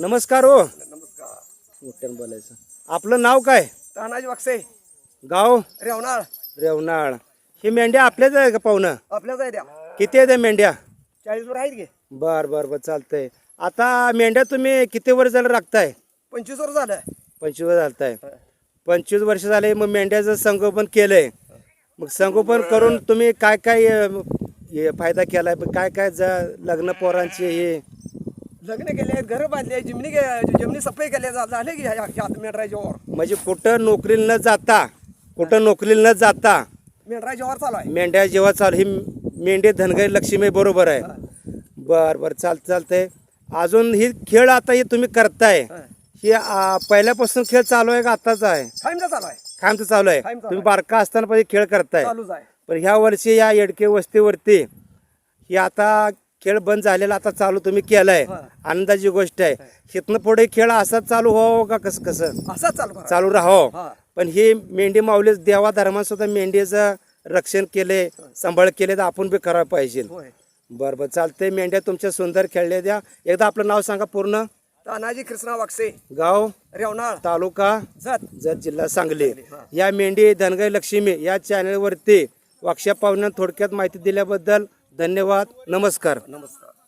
नमस्कार हो. नमस्कार. मोठ्यानं बोलायचं. आपलं नाव काय? तानाजी वागसे गाव? रेवणाळ रेवनाळ. ही मेंढ्या आपल्याच आहे का पाहुणं? आपल्याच आहे द्या किती आहेत या मेंढ्या? चाळीस वर आहेत गे बर बर बर चालतंय. आता मेंढ्या तुम्ही किती वर्ष झालं राखताय? पंचवीस वर झालं. पंचवीस वर्ष झालताय. पंचवीस वर्ष झाले मग मेंढ्याचं संगोपन केलंय. मग संगोपन करून तुम्ही काय काय अं, हे फायदा केलाय? काय काय ज- लग्न पोरांचे हे? लग्न केले आहेत घर बांधले जिमनी जमिनी सफाई केल्या झाले की ह्या- ह्या मेंढराच्या वर म्हणजे कुठं नोकरीला न जाता कुठं नोकरीला न जाता मेंढराच्या वर चालू आहे. मेंढ्या जेव्हा चालू ही मेंढे धनगर लक्ष्मी बरोबर आहे. बर बर चालत चालतंय. अजून ही खेळ आता हे तुम्ही करताय. हा. ही आ, पहिल्यापासून खेळ चालू आहे का आताच आहे? टाइमचा चालू आहे. चालू आहे. कायमचं तुम्ही आहे. बारका असताना पण हे खेळ करताय. चालूच आहे. पण ह्या वर्षी या येडके वस्तीवरती ही आता खेळ बंद झालेला आता चालू तुम्ही केलाय. आनंदाची गोष्ट आहे. तिथनं पुढे खेळ असाच चालू व्हावं का कसं कसं? असाच चालू चालू राहावं. पण हे मेंढी माऊली देवा धर्मात सुद्धा मेंढीचं रक्षण केले सांभाळ केले तर आपण बी करायला पाहिजे. बरं बरं. चालतंय मेंढ्या तुमच्या सुंदर खेळल्या द्या. एकदा आपलं नाव सांगा पूर्ण. तानाजी कृष्णा वागसे गाव? रेवणाळ तालुका? जत. जत जिल्हा सांगली. या मेंढी धनगर लक्ष्मी या चॅनलवरती वाक्षा पाहुण्या थोडक्यात माहिती दिल्याबद्दल धन्यवाद नमस्कार. नमस्कार.